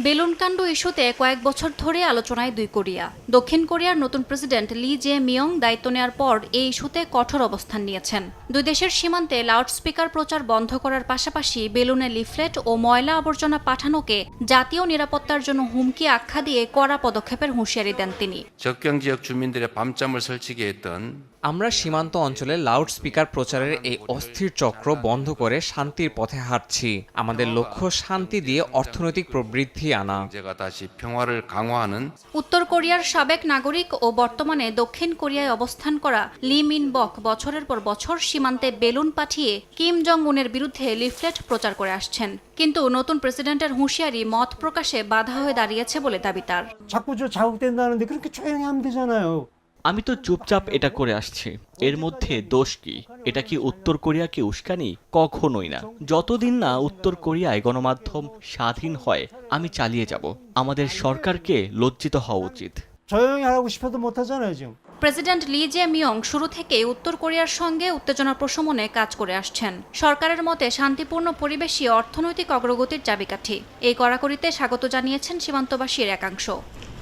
বেলুনকাণ্ড ইস্যুতে কয়েক বছর ধরে আলোচনায় দুই কোরিয়া দক্ষিণ কোরিয়ার নতুন প্রেসিডেন্ট লি জে মিয়ং দায়িত্ব নেওয়ার পর এই ইস্যুতে কঠোর অবস্থান নিয়েছেন দুই দেশের সীমান্তে লাউডস্পিকার প্রচার বন্ধ করার পাশাপাশি বেলুনে লিফলেট ও ময়লা আবর্জনা পাঠানোকে জাতীয় নিরাপত্তার জন্য হুমকি আখ্যা দিয়ে কড়া পদক্ষেপের হুঁশিয়ারি দেন তিনি 접경 지역 주민들의 밤잠을 설치게 했던 আমরা সীমান্ত অঞ্চলে লাউড স্পিকার প্রচারের এই অস্থির চক্র বন্ধ করে শান্তির পথে হাঁটছি। আমাদের লক্ষ্য শান্তি দিয়ে অর্থনৈতিক প্রবৃদ্ধি আনা। উত্তর কোরিয়ার সাবেক নাগরিক ও বর্তমানে দক্ষিণ কোরিয়ায় অবস্থান করা লি মিন বক বছরের পর বছর সীমান্তে বেলুন পাঠিয়ে কিম জং উনের বিরুদ্ধে লিফলেট প্রচার করে আসছেন। কিন্তু নতুন প্রেসিডেন্টের হুঁশিয়ারি মত প্রকাশে বাধা হয়ে দাঁড়িয়েছে বলে দাবি তার। আমি তো চুপচাপ এটা করে আসছি। এর মধ্যে দোষ কি? এটা কি উত্তর কোরিয়াকে উস্কানি? কখনোই না। যতদিন না উত্তর কোরিয়ায় গণমাধ্যম স্বাধীন হয় আমি চালিয়ে যাব। আমাদের সরকারকে লজ্জিত হওয়া উচিত। প্রেসিডেন্ট লি জে মিয়ং শুরু থেকে উত্তর কোরিয়ার সঙ্গে উত্তেজনা প্রশমনে কাজ করে আসছেন। সরকারের মতে শান্তিপূর্ণ পরিবেশই অর্থনৈতিক অগ্রগতির চাবিকাঠি। এই কড়াকড়িতে স্বাগত জানিয়েছেন সীমান্তবাসীর একাংশ।